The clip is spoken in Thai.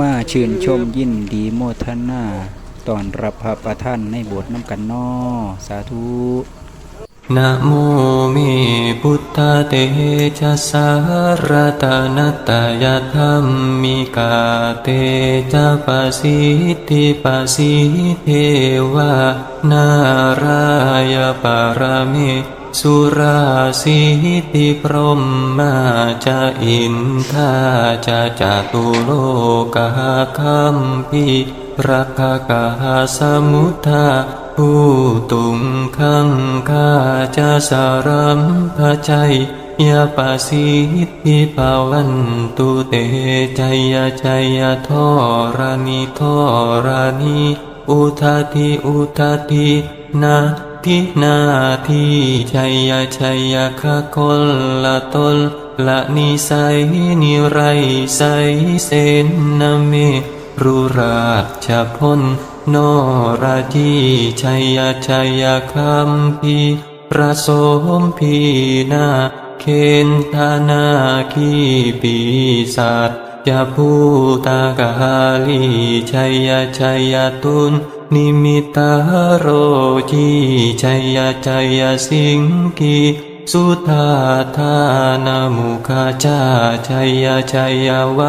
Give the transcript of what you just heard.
มาชื่นชมยินดีโมทนาตอนรับพระประท่านในบสถ์น้ำกันนอสาธุนะโมเมพุทธเตชะสารตานตายธรรมมิกาเตจะปสิทธิปสิเทวา นารายปารมิ สุราสิติพรหมมาจะอินทาจะจตุโลกาคัมพีรักกาสมุทาผู้ตุงขังคาจะสารัมพชัยยาปาสิทิภาวันตุเตชัยชัยาทอรานิทอรานิอุทาทิอุทาทินา ทินาทิชัยชัยคะคนละตนละนิสัยนิไรใสเสนนเมรุราชพลนราจีชัยชัยคัมพีประสมพีนาเคนธนาคีปีศาจ ยาภูตากาลีชัยชัยตุนนิมิตาโรจีชัยชัยสิงกีสุธาธานามุขาชาชัยชัยวะ